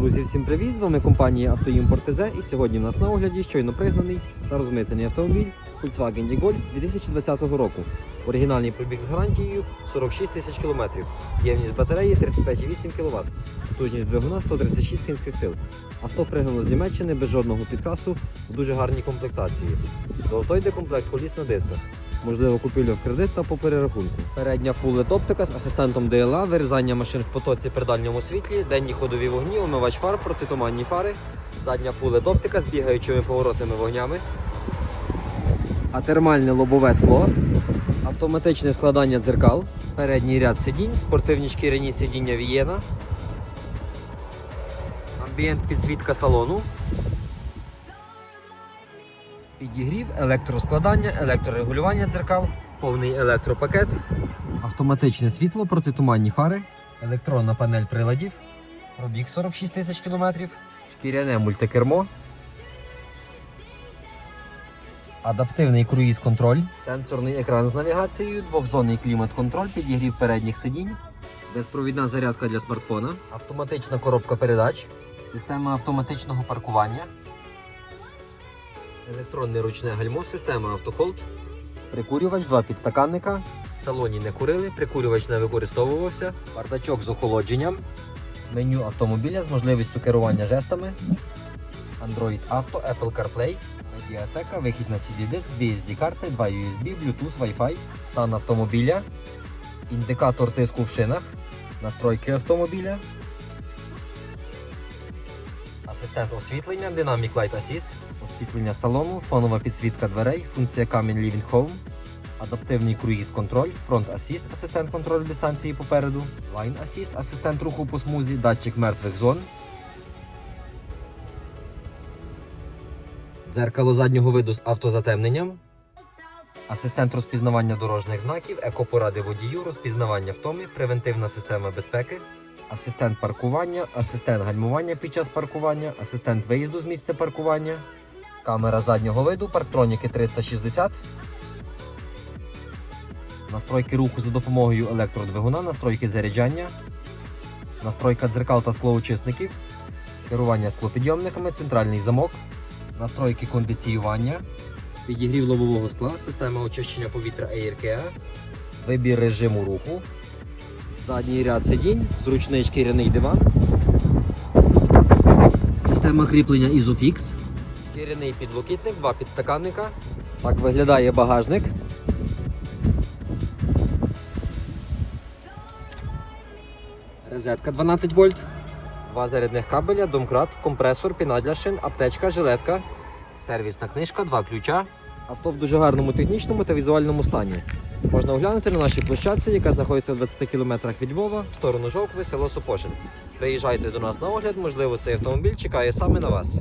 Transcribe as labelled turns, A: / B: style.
A: Друзі, всім привіт! З вами компанія Автоімпорт ТЗ і сьогодні в нас на огляді щойно пригнаний та розмитений автомобіль Volkswagen E-Golf 2020 року. Оригінальний пробіг з гарантією 46 тисяч кілометрів. Ємність батареї 35,8 кВт. Потужність двигуна 136 кінських сил. Авто пригнано з Німеччини без жодного підкасу в дуже гарній комплектації. Золотой йде комплект коліс на дисках. Можливо, купівля в кредит та по перерахунку. Передня фулет оптика з асистентом DLA, вирізання машин в потоці при дальньому світлі, денні ходові вогні, омивач фар, протитуманні фари, задня фулет оптика з бігаючими поворотними вогнями, а термальне лобове скло, автоматичне складання дзеркал, передній ряд сидінь, спортивні шкіряні сидіння Вієна, амбієнт підсвітка салону. Підігрів, електроскладання, електрорегулювання дзеркал, повний електропакет, автоматичне світло, протитуманні фари, електронна панель приладів, пробіг 46 тисяч кілометрів, шкіряне мультикермо, адаптивний круїз-контроль, сенсорний екран з навігацією, двохзонний клімат-контроль, підігрів передніх сидінь, безпровідна зарядка для смартфона, автоматична коробка передач, система автоматичного паркування. Електронне ручне гальмо, система автохолд, прикурювач, два підстаканника. В салоні не курили, прикурювач не використовувався, бардачок з охолодженням, меню автомобіля з можливістю керування жестами, Android Auto, Apple CarPlay, медіатека, вихід на CD-диск, дві SD-карти, 2 USB, Bluetooth, Wi-Fi, стан автомобіля, індикатор тиску в шинах, настройки автомобіля, асистент освітлення, Dynamic Light Assist, освітлення салону, фонова підсвітка дверей, функція Камінь Living Home, адаптивний круїз-контроль, фронт асіст, асистент контролю дистанції попереду, лайн асіст, асистент руху по смузі, датчик мертвих зон. Дзеркало заднього виду з автозатемненням. Асистент розпізнавання дорожніх знаків, екопоради водію, розпізнавання втоми, превентивна система безпеки, асистент паркування, асистент гальмування під час паркування, асистент виїзду з місця паркування, камера заднього виду, парктроніки 360, настройки руху за допомогою електродвигуна, настройки заряджання, настройка дзеркал та склоочисників, керування склопідйомниками, центральний замок, настройки кондиціювання, підігрів лобового скла, система очищення повітря AirCare, вибір режиму руху, задній ряд сидінь, зручний шкіряний диван, система кріплення Isofix, шкіряний підлокітник, два підстаканника. Так виглядає багажник. Розетка 12 вольт. Два зарядних кабеля, домкрат, компресор, піна для шин, аптечка, жилетка, сервісна книжка, два ключа. Авто в дуже гарному технічному та візуальному стані. Можна оглянути на нашій площадці, яка знаходиться в 20 кілометрах від Львова, в сторону Жовкви, село Сопошин. Приїжджайте до нас на огляд, можливо, цей автомобіль чекає саме на вас.